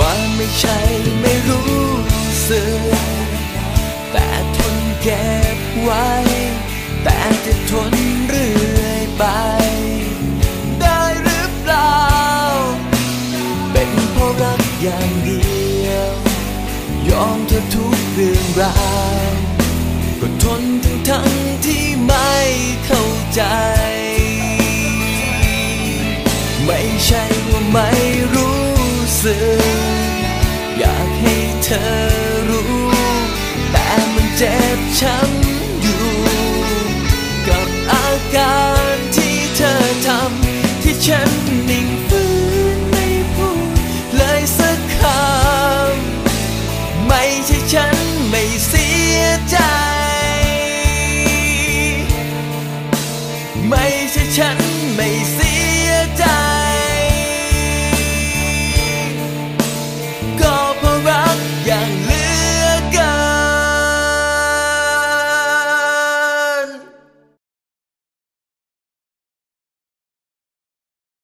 ว่าไม่ใช่ไม่รู้สึก แต่ทนเก็บไว้ แต่จะทนเรื่อยไป ได้หรือเปล่า เป็นเพราะรักอย่างเดียว ยอมเธอทุกเรื่องราวก็ทนทั้งทั้งที่ไม่เข้าใจ ไม่ใช่ว่าไม่รู้สึก ธอรู้ แต่มันเจ็บช้ำอยู่ กับอาการที่เธอทำที่ฉันนิ่งฟื้นไม่พูดเลยสักคำไม่ใช่ฉันไม่เสียใจ ไม่ใช่ฉันไม่